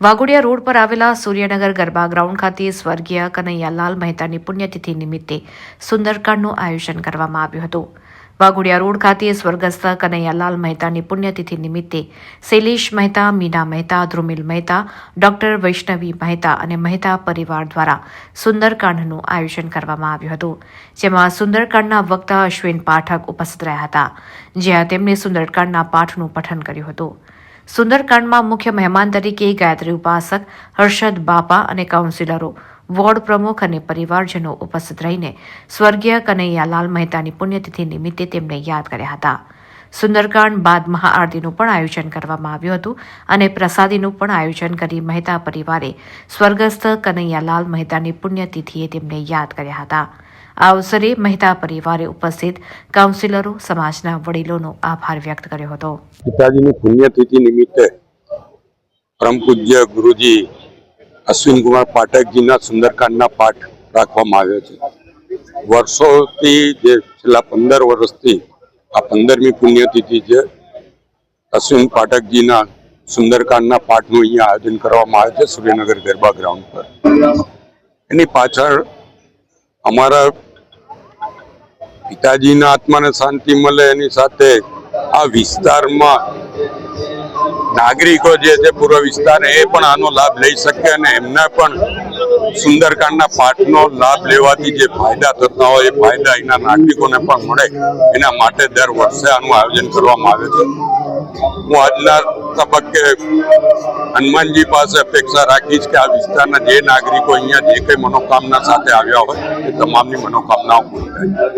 Waghodia road પર આવેલા Suryanagar garba ground ખાતે સ્વર્ગીય કનૈયાલાલ મહેતાની પુણ્યતિથિ નિમિત્તે સુંદરકાંડનું આયોજન કરવામાં આવ્યું હતું વાઘોડિયા રોડ ખાતે સ્વર્ગસ્થ કનૈયાલાલ મહેતાની પુણ્યતિથિ નિમિત્તે શૈલેષ મહેતા, મીના મહેતા, ધ્રુમિલ મહેતા, ડોક્ટર વૈષ્ણવી મહેતા અને મહેતા પરિવાર દ્વારા સુંદરકાંડનું આયોજન કરવામાં આવ્યું હતું, જેમાં સુંદરકાંડના વક્તા અશ્વિન પાઠક ઉપસ્થિત રહ્યા હતા, જ્યાં તેમણે સુંદરકાંડના પાઠનું પઠન કર્યું હતું. સુંદરકાંડમાં મુખ્ય મહેમાન તરીકે ગાયત્રી ઉપાસક હર્ષદ બાપા અને કાઉન્સિલરો વોર્ડ પ્રમુખ અને પરિવારજનો ઉપસ્થિત રહીને સ્વર્ગીય કનૈયાલાલ મહેતાની પુણ્યતિથિ નિમિત્તે તેમને યાદ કર્યા હતા. સુંદરકાંડ બાદ મહાઆરતીનું પણ આયોજન કરવામાં આવ્યું હતું અને પ્રસાદીનું પણ આયોજન કરી મહેતા પરિવારે સ્વર્ગસ્થ કનૈયાલાલ મહેતાની પુણ્યતિથિએ તેમને યાદ કર્યા હતા. આ અવસરે મહેતા પરિવારે ઉપસ્થિત કાઉન્સિલરો, સમાજના વડીલોનો આભાર વ્યક્ત કર્યો હતો. પિતાજીની પુણ્યતિથિ નિમિત્તે પરમ પૂજ્ય ગુરુજી અશ્વિનકુમાર પાઠકજીના સુંદરકાંડના પાઠ રાખવામાં આવ્યો છે. વર્ષોથી જે છેલ્લા પંદર વર્ષથી આ પંદરમી પુણ્યતિથિ છે, અશ્વિન પાઠકજીના સુંદરકાંડના પાઠનું અહીંયા આયોજન કરવામાં આવે છે સૂર્યનગર ગરબા ગ્રાઉન્ડ પર. એની પાછળ અમારા પિતાજીના આત્માને શાંતિ મળે એની સાથે આ વિસ્તારમાં નાગરિકો જે છે પૂર્વ વિસ્તાર એ પણ આનો લાભ લઈ શકે અને એમને પણ સુંદરકાંડના પાઠનો લાભ લેવાથી જે ફાયદા થતા હોય એ ફાયદા એના નાગરિકોને પણ મળે. એના માટે દર વર્ષે આનું આયોજન કરવામાં આવે છે. હું આજના તબક્કે હનુમાનજી પાસે અપેક્ષા રાખીશ કે આ વિસ્તારના જે નાગરિકો અહીંયા જે કંઈ મનોકામના સાથે આવ્યા હોય એ તમામની મનોકામનાઓ પૂરી થાય.